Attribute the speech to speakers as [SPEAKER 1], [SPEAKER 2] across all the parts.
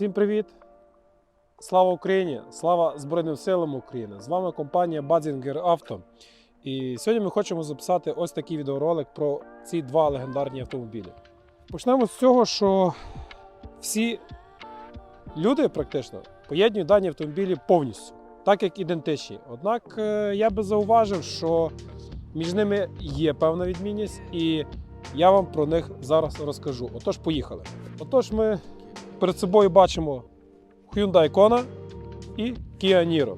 [SPEAKER 1] Всім привіт! Слава Україні! Слава Збройним силам України! З вами компанія Бадзінгер Авто. І сьогодні ми хочемо записати ось такий відеоролик про ці два легендарні автомобілі. Почнемо з цього, що всі люди практично поєднують дані автомобілі повністю, так як ідентичні. Однак е, я би зауважив, що між ними є певна відмінність, і я вам про них зараз розкажу. Отож, поїхали. Отож, ми перед собою бачимо Hyundai Kona і Kia Niro.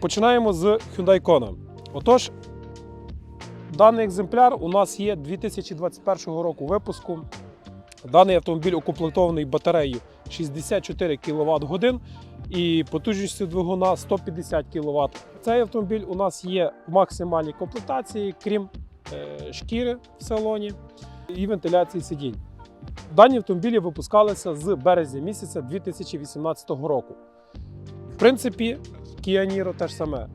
[SPEAKER 1] Починаємо з Hyundai Kona. Отож, даний екземпляр у нас є 2021 року випуску. Даний автомобіль укомплектований батареєю 64 кВт годин і потужністю двигуна 150 кВт. Цей автомобіль у нас є в максимальній комплектації, крім е, шкіри в салоні і вентиляції сидінь. Дані автомобілі випускалися з березня місяця 2018 року. В принципі, Kia Niro теж саме.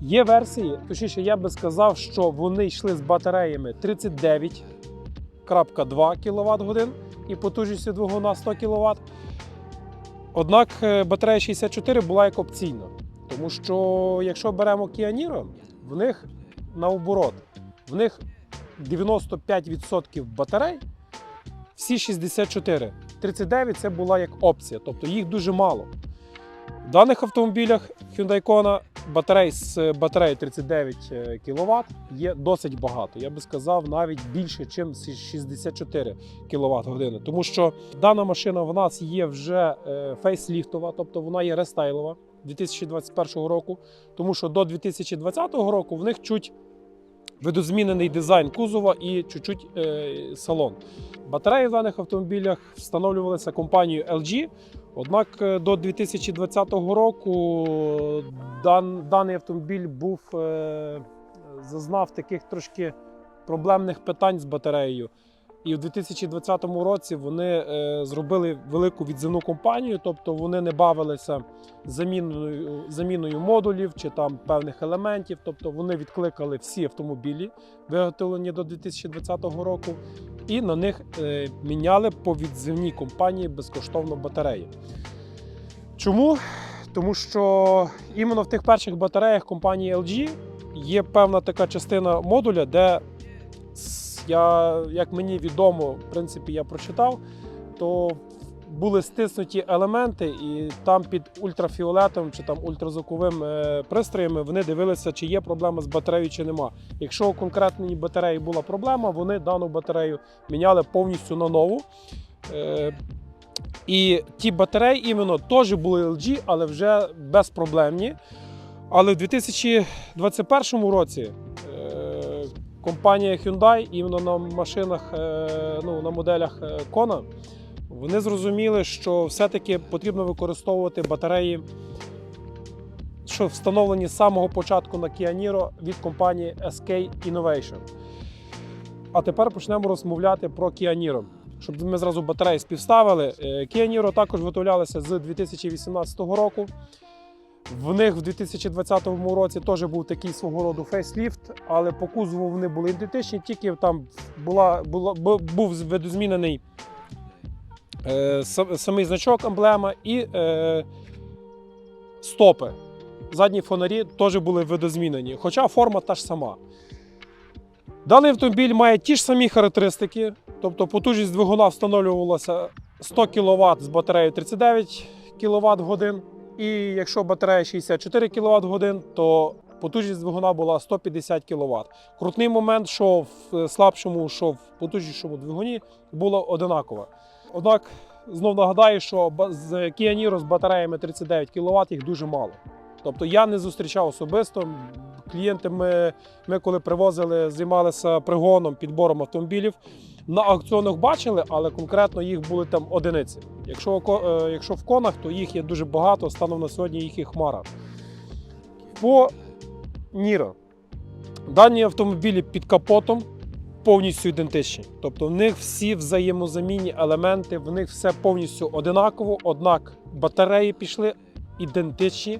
[SPEAKER 1] Є версії, точніше, я би сказав, що вони йшли з батареями 39,2 кВт годин і потужністю двигуна 100 кВт. Однак е, батарея 64 була як опційна. Тому що, якщо беремо Kia Niro, в них наоборот, в них 95% батарей, всі 64. 39 це була як опція, тобто їх дуже мало. В даних автомобілях Hyundai Kona батарей з батареєю 39 кВт є досить багато. Я би сказав, навіть більше, ніж 64 кВт години. Тому що дана машина в нас є вже е, фейсліфтова, тобто вона є рестайлова 2021 року. Тому що до 2020 року в них чуть видозмінений дизайн кузова і чуть-чуть е, салон. Батареї в даних автомобілях встановлювалися компанією LG. Однак е, до 2020 року дан, даний автомобіль був е, зазнав таких трошки проблемних питань з батареєю. І в 2020 році вони е, зробили велику відзивну компанію, тобто вони не бавилися заміною, заміною модулів чи там певних елементів. Тобто вони відкликали всі автомобілі, виготовлені до 2020 року, і на них е, міняли по відзивній компанії безкоштовно батареї. Чому? Тому що іменно в тих перших батареях компанії LG є певна така частина модуля, де я, як мені відомо, в принципі, я прочитав, то були стиснуті елементи, і там під ультрафіолетом чи там ультразвуковим е, пристроями вони дивилися, чи є проблема з батареєю, чи нема. Якщо у конкретній батареї була проблема, вони дану батарею міняли повністю на нову. Е, і ті батареї іменно теж були LG, але вже безпроблемні. Але в 2021 році е, компанія Hyundai іменно на машинах, е, ну, на моделях е, Kona, вони зрозуміли, що все-таки потрібно використовувати батареї, що встановлені з самого початку на Kia Niro від компанії SK Innovation. А тепер почнемо розмовляти про Kia Niro. Щоб ми зразу батареї співставили. Е, Kia Niro також виготовлялися з 2018 року. В них в 2020 році теж був такий свого роду фейсліфт, але по кузову вони були ідентичні, тільки там була, була, був видозмінений е, самий значок емблема і е, стопи. Задні фонарі теж були видозмінені, хоча форма та ж сама. Даний автомобіль має ті ж самі характеристики, тобто потужність двигуна встановлювалася 100 кВт з батареєю 39 кВт годин. І якщо батарея 64 кВт годин, то потужність двигуна була 150 кВт. Крутний момент, що в слабшому, що в потужнішому двигуні було одинаково. Однак знов нагадаю, що з Niro з батареями 39 кВт їх дуже мало. Тобто я не зустрічав особисто. Клієнти ми, ми коли привозили, займалися пригоном, підбором автомобілів. На аукціонах бачили, але конкретно їх були там одиниці. Якщо, е, якщо в конах, то їх є дуже багато, станом на сьогодні їх і хмара. По Ніро. Дані автомобілі під капотом повністю ідентичні. Тобто в них всі взаємозамінні елементи, в них все повністю одинаково, однак батареї пішли ідентичні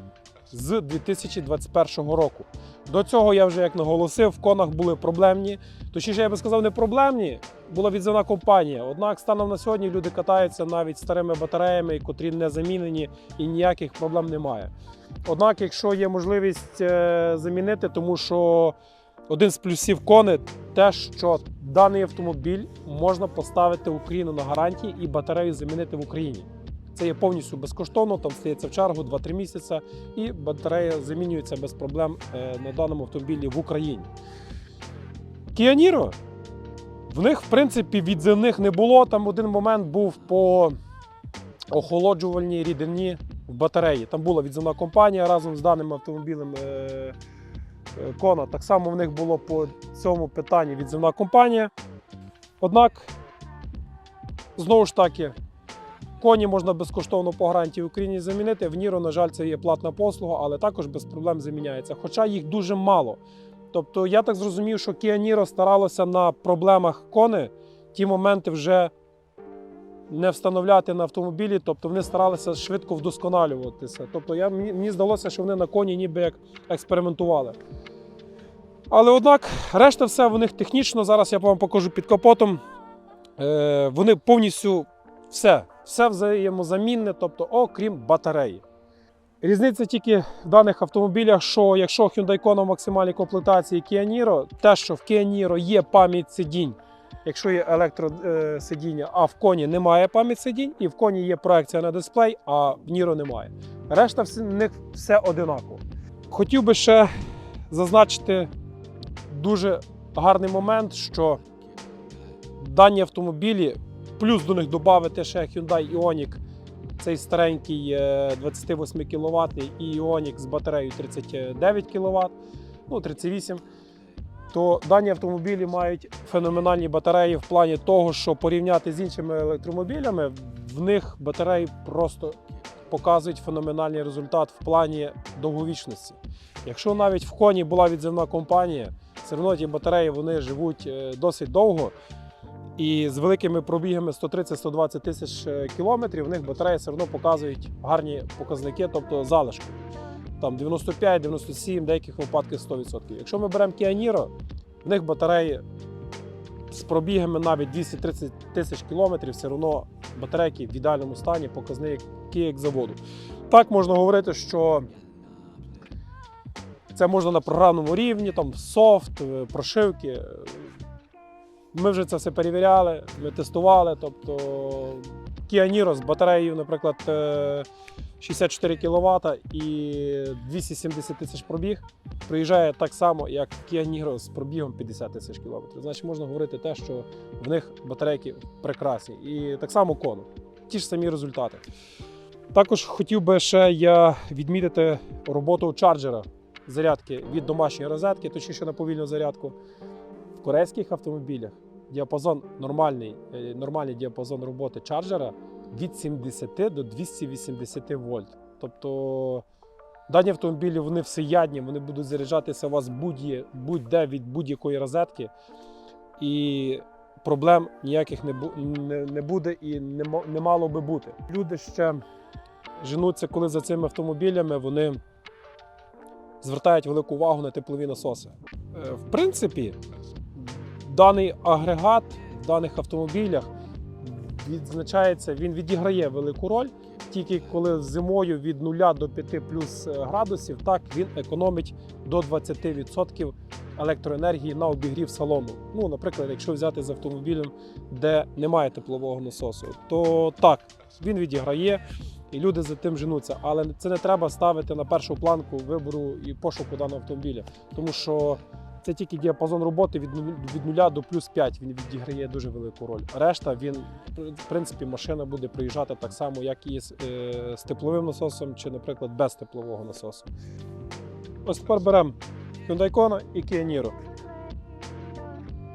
[SPEAKER 1] з 2021 року. До цього я вже як наголосив, в конах були проблемні. Точніше, я би сказав, не проблемні, була відзивна компанія. Однак станом на сьогодні люди катаються навіть старими батареями, котрі не замінені, і ніяких проблем немає. Однак, якщо є можливість е, замінити, тому що один з плюсів кони те, що даний автомобіль можна поставити в Україну на гарантії і батарею замінити в Україні. Це є повністю безкоштовно, там стається в чергу 2-3 місяці, і батарея замінюється без проблем е, на даному автомобілі в Україні. Kia в них, в принципі, відзивних не було. Там один момент був по охолоджувальній рідині в батареї. Там була відзивна компанія разом з даним автомобілем е, е, Кона. Так само в них було по цьому питанні відзивна компанія. Однак, знову ж таки, коні можна безкоштовно по гарантії в Україні замінити. В Ніро, на жаль, це є платна послуга, але також без проблем заміняється. Хоча їх дуже мало. Тобто я так зрозумів, що Kia Niro старалося на проблемах кони ті моменти вже не встановляти на автомобілі, тобто вони старалися швидко вдосконалюватися. Тобто я, мені, здалося, що вони на коні ніби як експериментували. Але однак, решта все в них технічно, зараз я вам покажу під капотом. Е, вони повністю все, все взаємозамінне, тобто окрім батареї. Різниця тільки в даних автомобілях, що якщо Hyundai Kona в максимальній комплектації Kia Niro, те, що в Kia Niro є пам'ять сидінь, якщо є електросидіння, а в коні немає пам'ять сидінь, і в коні є проекція на дисплей, а в Niro немає. Решта в них все одинаково. Хотів би ще зазначити дуже гарний момент, що дані автомобілі, плюс до них додати ще Hyundai Ioniq, цей старенький е, 28 кВт і Ioniq з батареєю 39 кВт, ну 38 то дані автомобілі мають феноменальні батареї в плані того, що порівняти з іншими електромобілями, в них батареї просто показують феноменальний результат в плані довговічності. Якщо навіть в коні була відзивна компанія, все одно ті батареї вони живуть е, досить довго. І з великими пробігами 130-120 тисяч е, кілометрів в них батареї все одно показують гарні показники, тобто залишки. Там 95, 97, в деяких випадках 100%. Якщо ми беремо Niro, в них батареї з пробігами навіть 230 тисяч кілометрів, все одно батарейки в ідеальному стані, показники як заводу. Так можна говорити, що це можна на програмному рівні, там софт, е, прошивки. Ми вже це все перевіряли, ми тестували. Тобто Kia Niro з батареєю, наприклад, е, 64 кВт і 270 тисяч пробіг приїжджає так само, як Niro з пробігом 50 тисяч кілометрів. Значить, можна говорити те, що в них батарейки прекрасні. І так само кону. Ті ж самі результати. Також хотів би ще я відмітити роботу чарджера зарядки від домашньої розетки, точніше на повільну зарядку. В корейських автомобілях діапазон нормальний, е, нормальний діапазон роботи чарджера від 70 до 280 вольт. Тобто дані автомобілі вони всеядні, вони будуть заряджатися у вас будь- будь-де від будь-якої розетки. І проблем ніяких не, не, не буде і не, не мало би бути. Люди ще женуться, коли за цими автомобілями вони звертають велику увагу на теплові насоси. Е, В принципі, даний агрегат в даних автомобілях відзначається, він відіграє велику роль. Тільки коли зимою від 0 до 5 плюс е, градусів, так він економить до 20% електроенергії на обігрів салону. Ну, наприклад, якщо взяти з автомобілем, де немає теплового насосу, то так, він відіграє і люди за тим женуться. Але це не треба ставити на першу планку вибору і пошуку даного автомобіля, тому що це тільки діапазон роботи від 0 від 0 до плюс 5. Він відіграє дуже велику роль. Решта він, в принципі, машина буде приїжджати так само, як і з, е, з тепловим насосом, чи, наприклад, без теплового насосу. Ось тепер беремо Hyundai Kona і Kia Niro.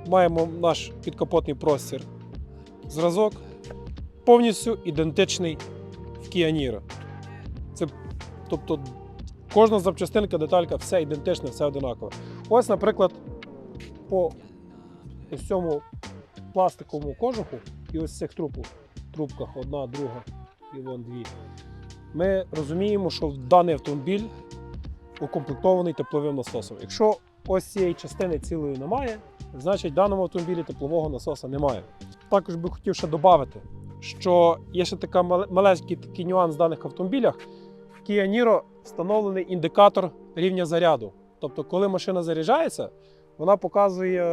[SPEAKER 1] Маємо наш підкапотний простір. Зразок повністю ідентичний в Kia Niro. Це, тобто, кожна запчастинка, деталька, все ідентичне, все одинакове. Ось, наприклад, по ось цьому пластиковому кожуху і ось цих трубах, трубках, одна, друга і вон дві. Ми розуміємо, що даний автомобіль укомплектований тепловим насосом. Якщо ось цієї частини цілої немає, значить в даному автомобілі теплового насоса немає. Також би хотів ще додати, що є ще така маленький такий нюанс в даних автомобілях. В Kia Niro встановлений індикатор рівня заряду. Тобто, коли машина заряджається, вона показує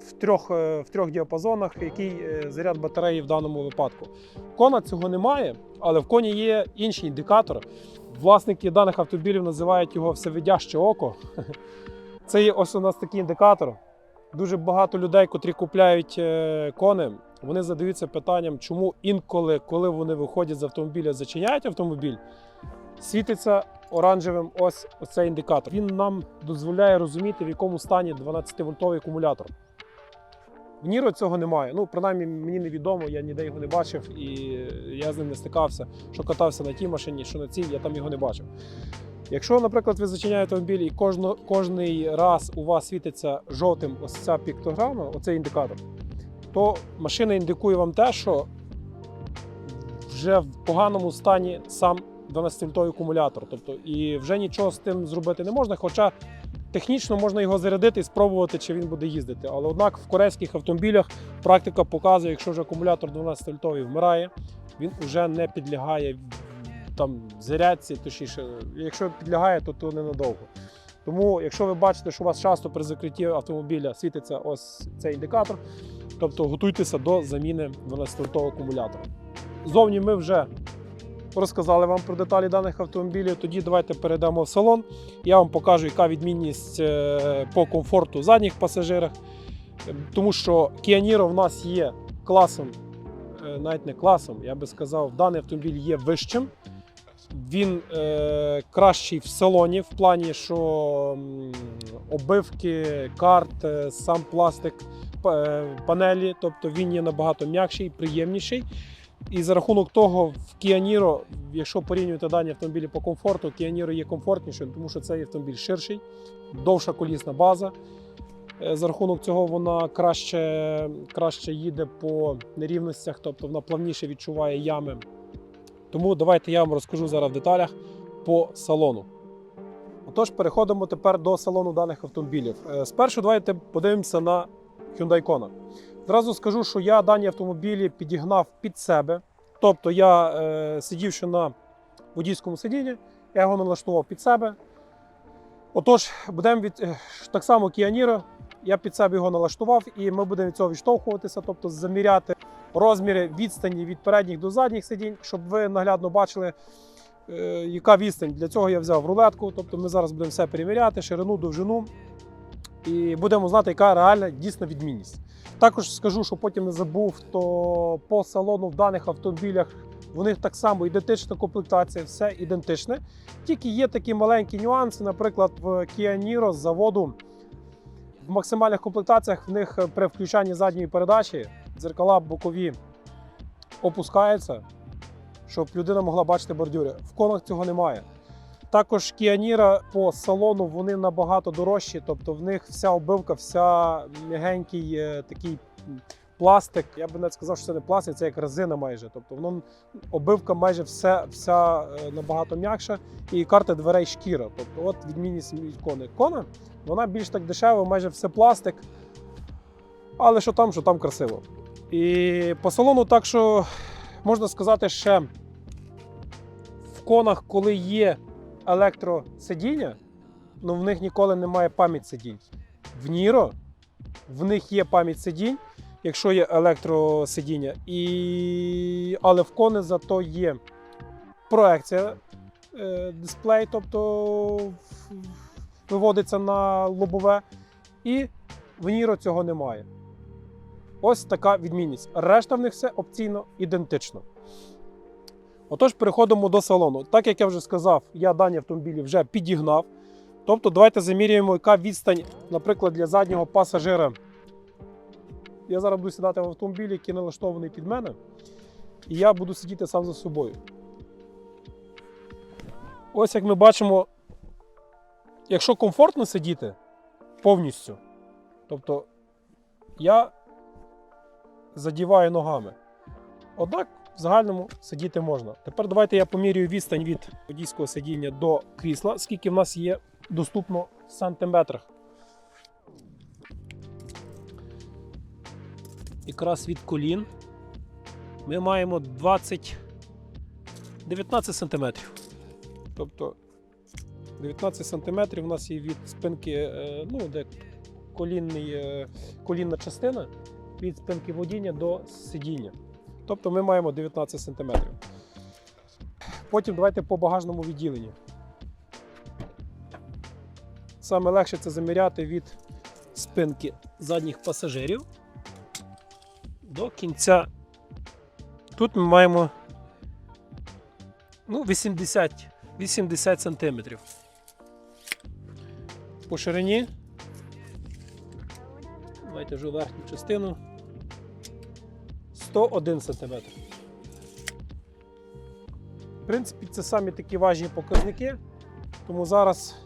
[SPEAKER 1] в трьох, е, в трьох діапазонах, який е, заряд батареї в даному випадку. Кона цього немає, але в коні є інший індикатор. Власники даних автомобілів називають його всевидяще око. Це є ось у нас такий індикатор. Дуже багато людей, котрі купляють е, кони, вони задаються питанням, чому інколи, коли вони виходять з автомобіля, зачиняють автомобіль, світиться оранжевим ось цей індикатор. Він нам дозволяє розуміти, в якому стані 12-вольтовий акумулятор. В Ніро цього немає. Ну, принаймні, мені невідомо, я ніде його не бачив і я з ним не стикався, що катався на тій машині, що на цій, я там його не бачив. Якщо, наприклад, ви зачиняєте автомобіль і кожно, кожний раз у вас світиться жовтим ось ця піктограма, оцей індикатор, то машина індикує вам те, що вже в поганому стані сам 12-вольтовий акумулятор. Тобто, і вже нічого з тим зробити не можна. Хоча технічно можна його зарядити і спробувати, чи він буде їздити. Але однак в корейських автомобілях практика показує, якщо вже акумулятор 12-вольтовий вмирає, він вже не підлягає там зарядці, точніше, якщо підлягає, то, то ненадовго. Тому, якщо ви бачите, що у вас часто при закритті автомобіля світиться ось цей індикатор, тобто готуйтеся до заміни 12-вольтового акумулятора. Зовні ми вже розказали вам про деталі даних автомобілів. Тоді давайте перейдемо в салон. Я вам покажу, яка відмінність е, по комфорту задніх пасажирах. Е, Тому що Niro в нас є класом, е, навіть не класом, я би сказав, даний автомобіль є вищим. Він е, кращий в салоні в плані, що м, обивки, карт, сам пластик панелі, тобто він є набагато м'якший, приємніший. І за рахунок того, в Kia Niro, якщо порівнювати дані автомобілі по комфорту, Kia Niro є комфортнішим, тому що цей автомобіль ширший, довша колісна база. Е, За рахунок цього вона краще, краще їде по нерівностях, тобто вона плавніше відчуває ями. Тому давайте я вам розкажу зараз в деталях по салону. Отож, переходимо тепер до салону даних автомобілів. Е, Спершу давайте подивимося на Hyundai Kona. Зразу скажу, що я дані автомобілі підігнав під себе. Тобто я е, сидівши на водійському сидінні, я його налаштував під себе. Отож, будемо від е, так само Niro, я під себе його налаштував, і ми будемо від цього відштовхуватися, тобто заміряти розміри відстані від передніх до задніх сидінь, щоб ви наглядно бачили, е, яка відстань. Для цього я взяв рулетку. Тобто ми зараз будемо все перевіряти, ширину, довжину, і будемо знати, яка реальна дійсна відмінність. Також скажу, що потім не забув, то по салону в даних автомобілях у них так само ідентична комплектація, все ідентичне. Тільки є такі маленькі нюанси, наприклад, в Kia Niro з заводу в максимальних комплектаціях в них при включанні задньої передачі дзеркала бокові опускаються, щоб людина могла бачити бордюри. В конах цього немає. Також Niro по салону вони набагато дорожчі, тобто в них вся обивка, вся м'ягенький е, такий пластик. Я би навіть сказав, що це не пластик, це як резина майже. Тобто воно обивка майже все, вся е, набагато м'якша, і карта дверей шкіра. Тобто, от відмінність від кони. Кона вона більш так дешева, майже все пластик. Але що там, що там красиво. І по салону, так що можна сказати, ще в конах, коли є електросидіння, ну в них ніколи немає пам'ять сидінь. В Ніро в них є пам'ять сидінь, якщо є електросидіння. І... Але в кони зато є проекція е, дисплей, тобто виводиться на лобове. І в Ніро цього немає. Ось така відмінність. Решта в них все опційно ідентично. Отож, переходимо до салону. Так як я вже сказав, я дані автомобілі вже підігнав. Тобто, давайте замірюємо, яка відстань, наприклад, для заднього пасажира. Я зараз буду сідати в автомобілі, який налаштований під мене, і я буду сидіти сам за собою. Ось як ми бачимо, якщо комфортно сидіти повністю, тобто я задіваю ногами. Однак в загальному сидіти можна. Тепер давайте я помірюю відстань від водійського сидіння до крісла, скільки в нас є доступно в сантиметрах. Якраз від колін ми маємо 20 19 сантиметрів. Тобто 19 сантиметрів у нас є від спинки, е, ну, де колінний, е, колінна частина, від спинки водіння до сидіння. Тобто ми маємо 19 сантиметрів. Потім давайте по багажному відділенню. Саме легше це заміряти від спинки задніх пасажирів до кінця. Тут ми маємо ну, 80, 80 сантиметрів. По ширині. Давайте вже верхню частину. 101 сантиметр. В принципі, це самі такі важні показники. Тому зараз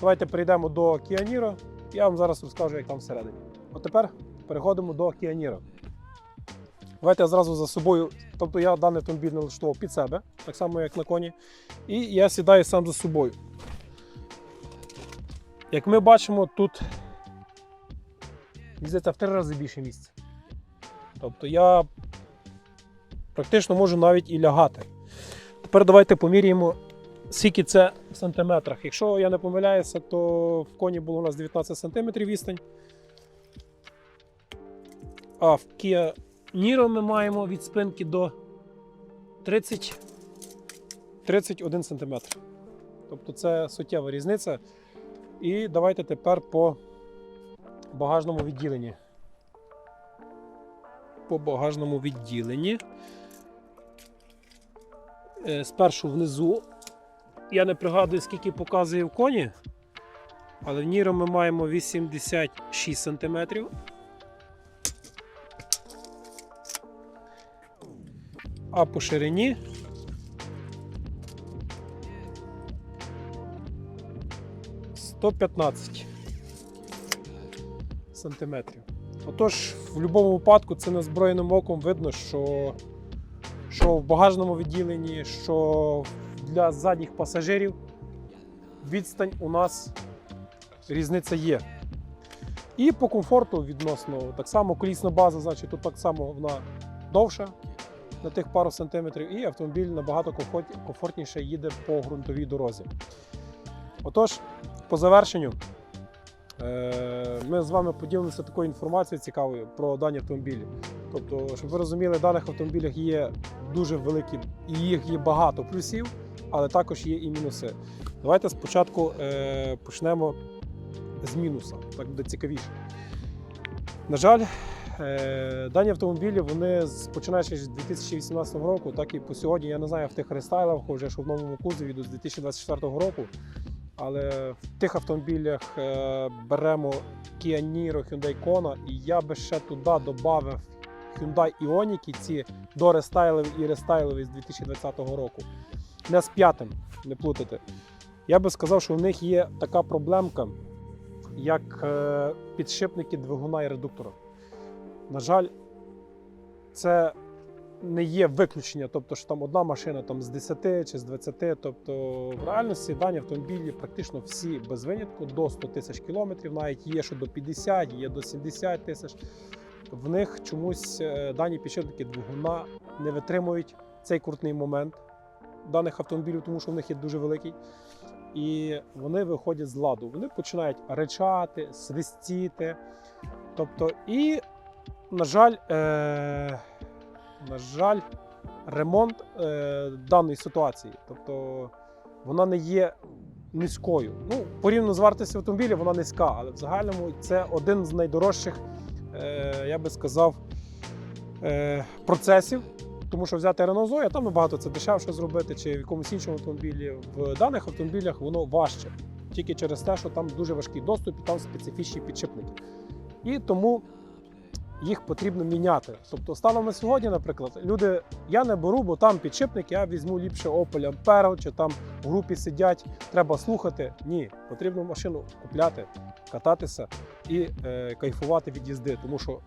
[SPEAKER 1] давайте перейдемо до Kia Niro. Я вам зараз розкажу, як там всередині. От тепер переходимо до Kia. Давайте я зразу за собою. Тобто я даний автомобіль налаштував під себе, так само як на коні. І я сідаю сам за собою. Як ми бачимо, тут здається, в три рази більше місця. Тобто я практично можу навіть і лягати. Тепер давайте поміряємо, скільки це в сантиметрах. Якщо я не помиляюся, то в коні було у нас 19 сантиметрів відстань. А в Kia Niro ми маємо від спинки до 30, 31 сантиметр. Тобто це суттєва різниця. І давайте тепер по багажному відділенні. По багажному відділенні. Е, Спершу внизу. Я не пригадую, скільки показує в коні, але в Ніро ми маємо 86 см. А по ширині сто п'ятнадцять сантиметрів. Отож, в будь-якому випадку це незброєним оком видно, що, що в багажному відділенні, що для задніх пасажирів відстань у нас різниця є. І по комфорту відносно так само колісна база, значить тут так само вона довша на тих пару сантиметрів, і автомобіль набагато комфортніше їде по ґрунтовій дорозі. Отож, по завершенню, е, ми з вами поділимося такою інформацією цікавою про дані автомобілі. Тобто, щоб ви розуміли, в даних автомобілях є дуже великі, і їх є багато плюсів, але також є і мінуси. Давайте спочатку е, почнемо з мінуса, так буде цікавіше. На жаль, е, дані автомобілі, вони починаючи з 2018 року, так і по сьогодні, я не знаю, в тих рестайлах, вже що в новому кузові з 2024 року. Але в тих автомобілях е, беремо Kia Niro, Hyundai Kona, і я би ще туди додав Hyundai Ioniq, ці дорестайлові і рестайлові з 2020 року. Не з п'ятим, не плутати. Я би сказав, що у них є така проблемка, як е, підшипники двигуна і редуктора. На жаль, це не є виключення, тобто що там одна машина там, з 10 чи з 20. Тобто в реальності дані автомобілі практично всі без винятку до 100 тисяч кілометрів, навіть є що до 50, є до 70 тисяч. В них чомусь е, дані підшипники двигуна не витримують цей крутний момент даних автомобілів, тому що в них є дуже великий. І вони виходять з ладу. Вони починають речати, свистіти. Тобто, і, на жаль, е- на жаль, ремонт е, даної ситуації. Тобто вона не є низькою. Ну, порівняно з вартістю автомобіля, вона низька, але в загальному це один з найдорожчих, я би сказав, е, процесів. Тому що взяти Renault Zoe, там набагато це дешевше зробити, чи в якомусь іншому автомобілі. В даних автомобілях воно важче. Тільки через те, що там дуже важкий доступ і там специфічні підшипники. І тому їх потрібно міняти. Тобто, станом на сьогодні, наприклад, люди я не беру, бо там підшипник, я візьму ліпше Opel Ampera, чи там в групі сидять, треба слухати. Ні, потрібно машину купляти, кататися і е, кайфувати від їзди. Тому що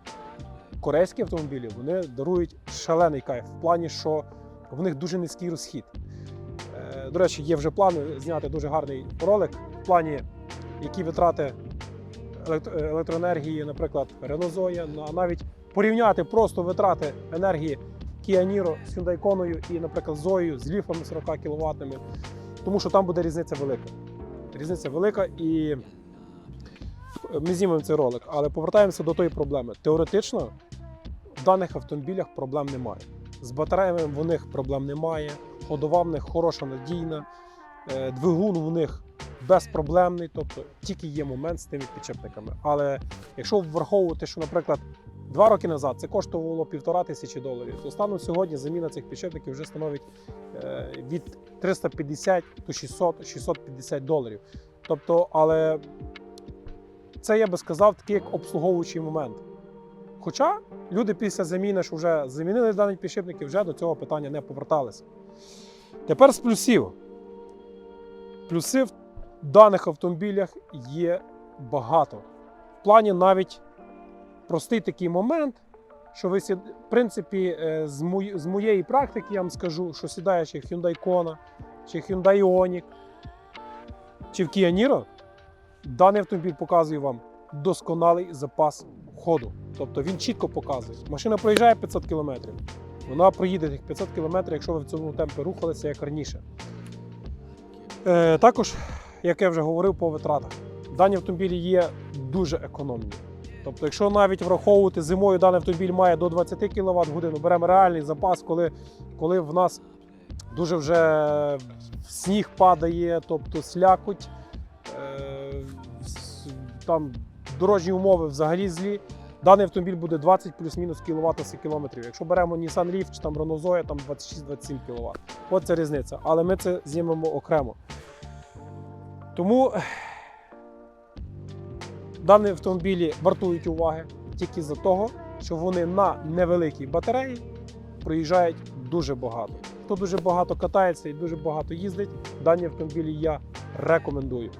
[SPEAKER 1] корейські автомобілі вони дарують шалений кайф в плані, що в них дуже низький розхід. Е, До речі, є вже плани зняти дуже гарний ролик в плані які витрати електроенергії, наприклад, Renault Zoe, ну, а навіть порівняти просто витрати енергії Kia Niro з Hyundai Kona і, наприклад, Zoe з ліфами 40 кВт, тому що там буде різниця велика. Різниця велика і ми знімемо цей ролик, але повертаємося до тої проблеми. Теоретично в даних автомобілях проблем немає. З батареями в них проблем немає, ходова в них хороша, надійна, е, двигун в них безпроблемний, тобто тільки є момент з тими підчепниками. Але якщо враховувати, що, наприклад, два роки назад це коштувало півтора тисячі доларів, то станом сьогодні заміна цих підчепників вже становить е, від 350 до 600-650 доларів. Тобто, але це я би сказав такий як обслуговуючий момент. Хоча люди після заміни, що вже замінили дані підшипники, вже до цього питання не поверталися. Тепер з плюсів. Плюси в даних автомобілях є багато. В плані навіть простий такий момент, що ви в принципі, е, з, моєї практики я вам скажу, що сідаючи Hyundai Kona, чи Hyundai Ioniq, чи в Kia Niro, даний автомобіль показує вам досконалий запас ходу. Тобто він чітко показує. Машина проїжджає 500 км. Вона проїде тих 500 км, якщо ви в цьому темпі рухалися як раніше. Е, також, як я вже говорив по витратах, дані автомобілі є дуже економні. Тобто, якщо навіть враховувати зимою даний автомобіль має до 20 кВт годину, беремо реальний запас, коли, коли в нас дуже вже сніг падає, тобто слякоть, там дорожні умови взагалі злі. Даний автомобіль буде 20 плюс-мінус кВт на кілометрів. Якщо беремо Nissan Leaf чи там Renault Zoe, там 26-27 кВт. От це різниця. Але ми це знімемо окремо. Тому дані автомобілі вартують уваги тільки за того, що вони на невеликій батареї проїжджають дуже багато. Хто дуже багато катається і дуже багато їздить, дані автомобілі я рекомендую.